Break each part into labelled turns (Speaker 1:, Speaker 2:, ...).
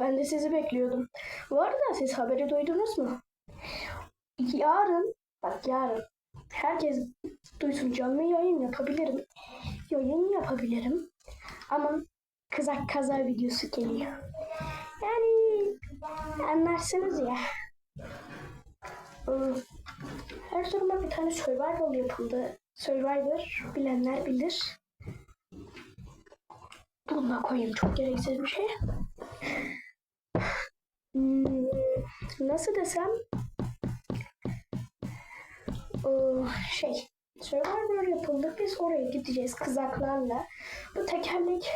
Speaker 1: Ben de sizi bekliyordum. Bu arada siz haberi duydunuz mu? Yarın, bak yarın herkes duysun canlı yayın yapabilirim. Yayın yapabilirim. Ama kızak kaza videosu geliyor. Yani anlarsınız ya. Her duruma bir tane survival yapıldı. Survivor bilenler bilir. Bunu da koyayım çok gereksiz bir şey. Hmm, nasıl desem Ee, şey Survivor yapıldı. Biz oraya gideceğiz kızaklarla. Bu tekerlek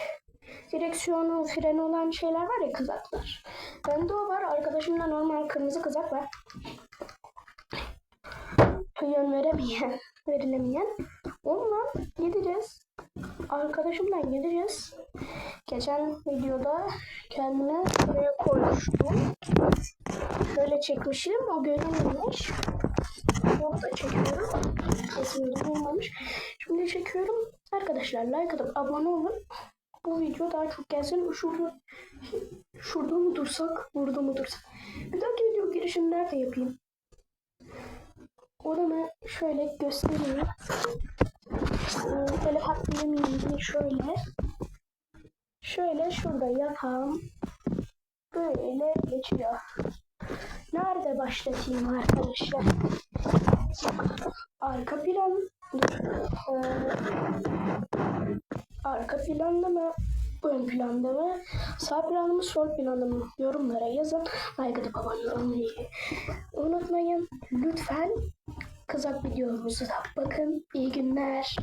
Speaker 1: direksiyonu, freni olan şeyler var ya kızaklar. Bende o var. Arkadaşımda normal kırmızı kızak var. Yön veremeyen, verilemeyen. Onunla gideceğiz. Arkadaşımla gideceğiz. Geçen videoda kendime buraya koymuştum. Şöyle çekmişim. O görünmemiş. Onu da çekiyorum. Kesinlikle olmamış. Şimdi çekiyorum. Arkadaşlar like atıp abone olun. Bu video daha çok gelsin. Şurada, şurada mı dursak, burada mı dursak. Bir dahaki video girişini nerede yapayım? Oranı şöyle göstereyim. Böyle hatırlamayayım diye şöyle. Şöyle şurada yatağım böyle geçiyor. Nerede başlatayım arkadaşlar? Arka plan Ee, arka planda mı? Ön planda mı? Sağ planda mı? Sol planda mı? Yorumlara yazın. Like atıp abone unutmayın. Lütfen kızak videomuzu da bakın. İyi günler.